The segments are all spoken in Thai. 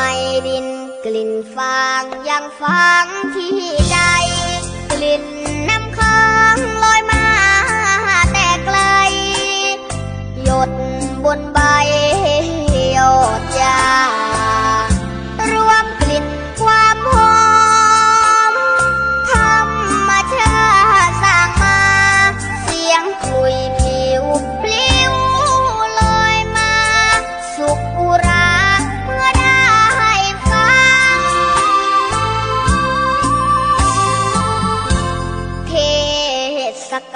ไห้ดินกลิ่นฟางยังฟังที่ใจกลิ่น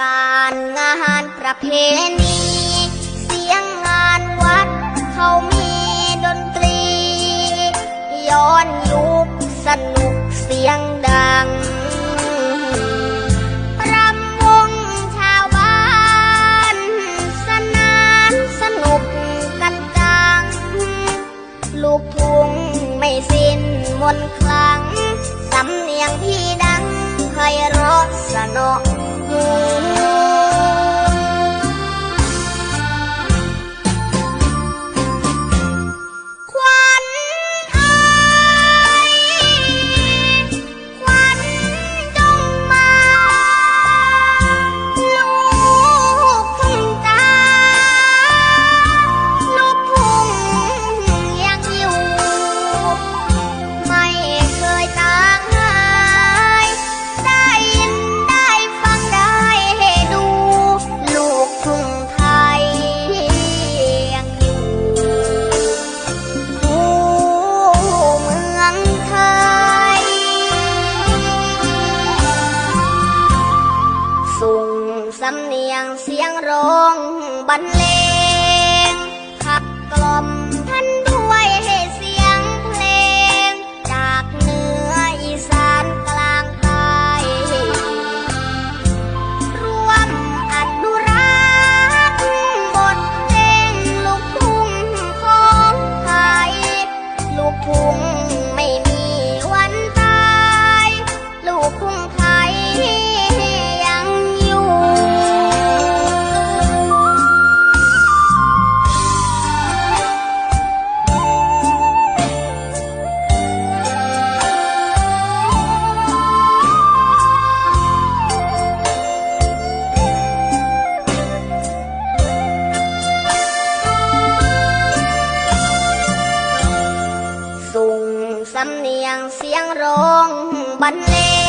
การงานประเพณี เสียงงานวัด เขามีดนตรี ย้อนยุคสนุกเสียงดัง ยงเสียงร้องบรรเลง สำเนียงเสียงร้องบรรเลง